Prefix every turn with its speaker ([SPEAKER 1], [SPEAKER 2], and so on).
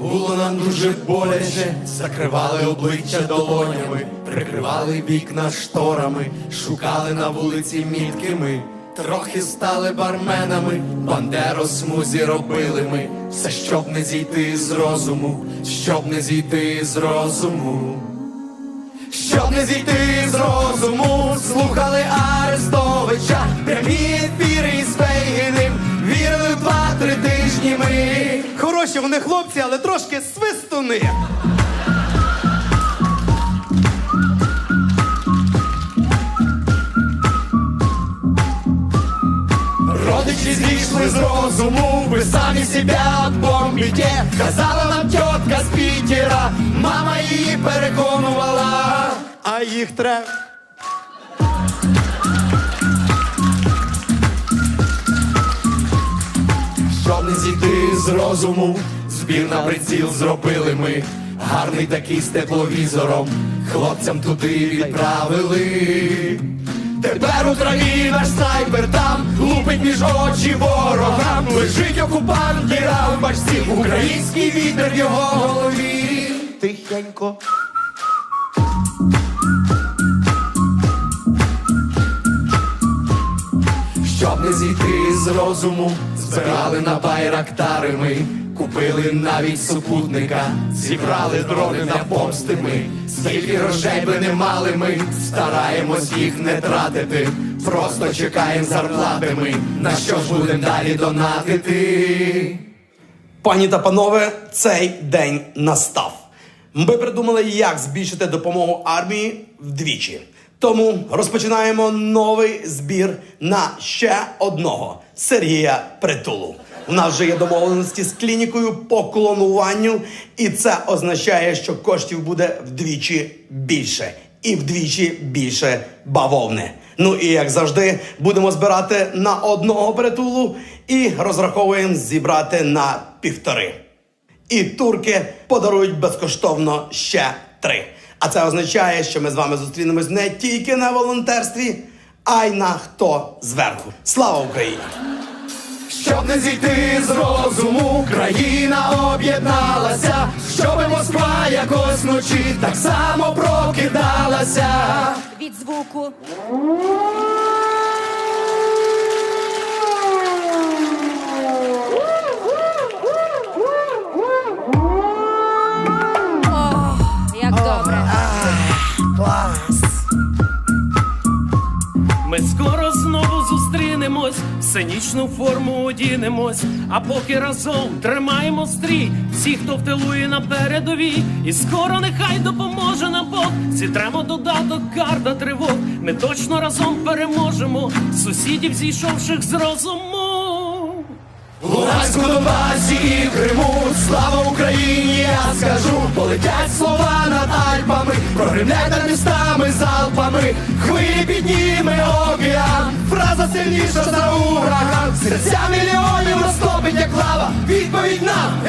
[SPEAKER 1] Було нам дуже боляче, закривали обличчя долонями, прикривали вікна шторами, шукали на вулиці мітки ми, трохи стали барменами, бандеро смузі робили ми, все щоб не зійти з розуму, щоб не зійти з розуму. Щоб не зійти з розуму, слухали Арестовича, прямі ефіри із Фейгіним, вірили два-три тижні ми.
[SPEAKER 2] Хороші вони хлопці, але трошки свистуни.
[SPEAKER 1] Родичі зійшли з розуму, ви самі себя бомбите Казала нам тітка з Пітера, мама її переконувала.
[SPEAKER 2] А їх треба.
[SPEAKER 1] З розуму, збір на приціл зробили ми. Гарний такий з тепловізором, хлопцям туди відправили. Тепер у траві наш снайпер там лупить між очі ворогам. Лежить окупант, діра в бачці, український вітер в його голові.
[SPEAKER 2] Тихенько.
[SPEAKER 1] З розуму, збирали на байрактари ми, купили навіть супутника, зібрали дрони на помсти ми. Скільки грошей би не мали ми, стараємось їх не тратити. Просто чекаємо зарплати ми, на що ж будем далі донатити.
[SPEAKER 2] Пані та панове, цей день настав. Ми придумали, як збільшити допомогу армії вдвічі. Тому розпочинаємо новий збір на ще одного Сергія Притулу. У нас вже є домовленості з клінікою по клонуванню, і це означає, що коштів буде вдвічі більше і вдвічі більше бавовни. Ну і як завжди, будемо збирати на одного притулу і розраховуємо зібрати на півтори. І турки подарують безкоштовно ще три. А це означає, що ми з вами зустрінемось не тільки на волонтерстві, а й на хто зверху. Слава Україні!
[SPEAKER 1] Щоб не зійти з розуму, країна об'єдналася, щоби Москва якось вночі так само прокидалася.
[SPEAKER 3] від звуку.
[SPEAKER 4] В сценічну форму одінемось, а поки разом тримаємо стрій, всі, хто в тилу і на передовій, і скоро нехай допоможе нам Бог. Зітремо додаток, карта тривог. Ми точно разом переможемо сусідів, зійшовших з розуму.
[SPEAKER 1] Луганську, Донбасі і Криму, слава Україні, я скажу, полетять слова над Альпами, прогремлять над містами залпами, хвилі підніме Сильніша за ураган, серця мільйонів розтопить, як лава, відповідь нам.